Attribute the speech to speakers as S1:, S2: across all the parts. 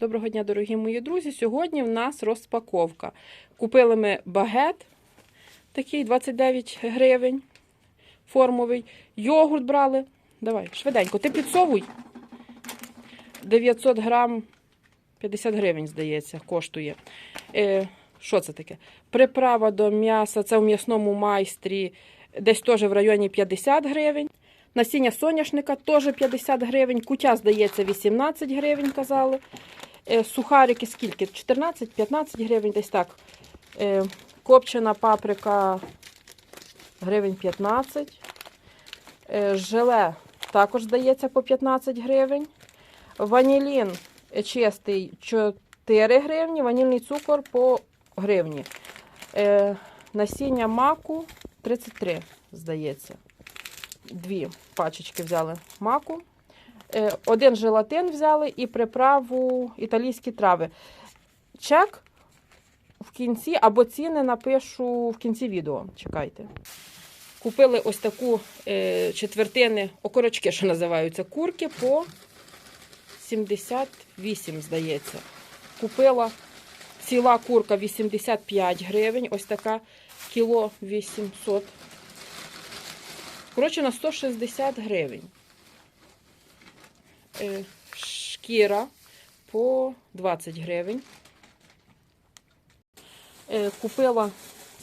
S1: Доброго дня, дорогі мої друзі. Сьогодні в нас розпаковка. Купили ми багет, такий 29 гривень, формовий. Йогурт брали. Давай, швиденько, ти підсовуй. 900 грам 50 гривень, здається, коштує. Е, що це таке? Приправа до м'яса, це в м'ясному майстрі, десь теж в районі 50 гривень. Насіння соняшника теж 50 гривень. Кутя, здається, 18 гривень, казали. Е, Сухарики скільки? 14-15 гривень, десь так. Е, Копчена паприка гривень 15. Е, Желе також здається по 15 гривень. Ванілін чистий 4 гривні, ванільний цукор по гривні. Насіння маку 33, здається. Дві пачечки взяли маку. Е, Один желатин взяли і приправу італійські трави. Чек в кінці або ціни напишу в кінці відео. Чекайте. Купили ось таку е, четвертини, окорочки, що називаються, курки по 78, здається. Купила ціла курка 85 гривень, ось така кіло 800. Коротше, на 160 гривень. Е, Шкіра по 20 гривень. Е, Купила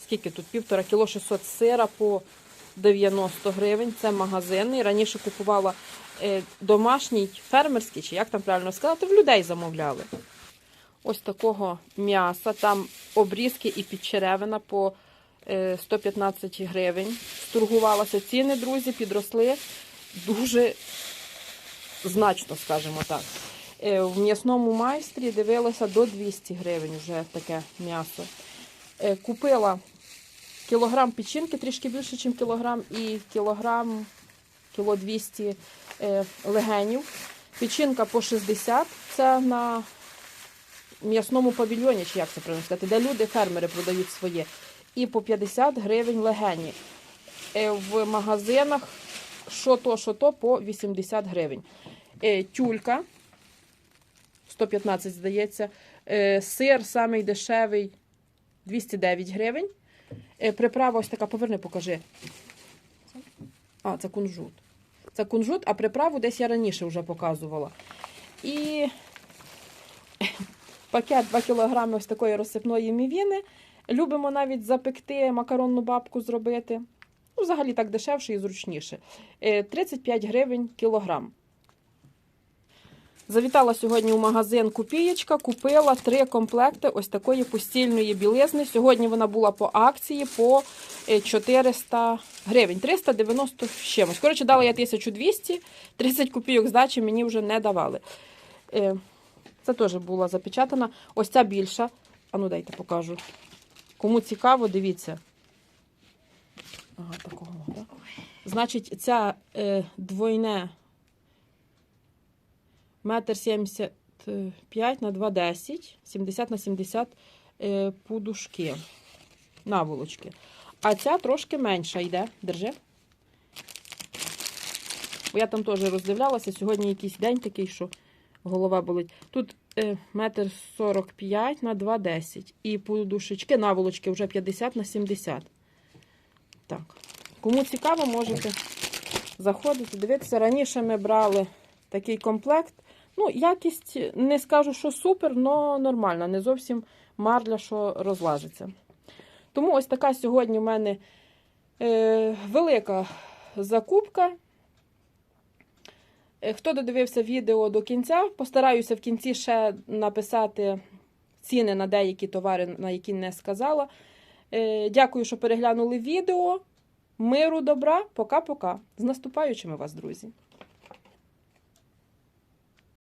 S1: скільки тут? Півтора кіло 600 сира по 90 гривень. Це магазинний. Раніше купувала е, домашній, фермерський, чи як там правильно сказати, в людей замовляли. Ось такого м'яса. Там обрізки і підчеревина по е, 115 гривень. Сторгувалася ціни, друзі, підросли дуже значно, скажімо так. Е, В м'ясному майстрі дивилася до 200 гривень вже таке м'ясо. Е, Купила кілограм печінки, трішки більше, ніж кілограм, і кілограм, кіло 200 е, легенів. Печінка по 60, це на м'ясному павільйоні, чи як це правильно сказати, де люди, фермери продають своє. І по 50 гривень легені. В магазинах що то, що то по 80 гривень. Е, Тюлька 115, здається. Е, Сир самий дешевий 209 гривень. Е, Приправа ось така, поверни, покажи. А, це кунжут. Це кунжут, а приправу десь я раніше вже показувала. І пакет 2 кг ось такої розсипної мівіни. Любимо навіть запекти, макаронну бабку зробити. Ну, взагалі так дешевше і зручніше. Е, 35 гривень кілограм. Завітала сьогодні у магазин Купієчка, купила три комплекти ось такої постільної білизни. Сьогодні вона була по акції по е, 400 гривень, 390 з чимось. Коротше, дала я 1200, 30 копійок здачі мені вже не давали. Е, Це теж була запечатана. Ось ця більша. А ну дайте покажу. Кому цікаво, дивіться. Ага, такого. Так? Значить, ця е, двойне метр сімдесят п'ять на 2,10, 70 на 70 е, подушки, наволочки. А ця трошки менша йде. Держи. Я там теж роздивлялася. Сьогодні якийсь день такий, що голова болить. Тут е, метр 45 на 2,10. І подушечки, наволочки вже 50 на 70. Так. Кому цікаво, можете заходити, дивитися. Раніше ми брали такий комплект. Ну, якість не скажу, що супер, але нормальна. Не зовсім марля, що розлажиться. Тому ось така сьогодні в мене е, велика закупка. Е, Хто додивився відео до кінця, постараюся в кінці ще написати ціни на деякі товари, на які не сказала. Е, Дякую, що переглянули відео. Миру, добра, пока-пока. З наступаючими вас, друзі!